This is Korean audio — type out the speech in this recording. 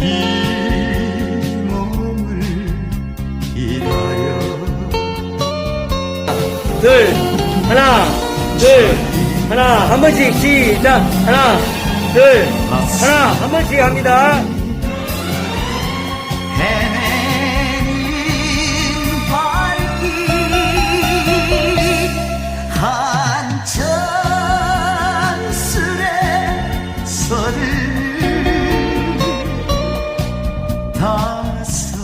이 몸을 기다려 둘 하나 둘 하나 한 번씩 시작. 하나 둘 하나 한 번씩 합니다. lost.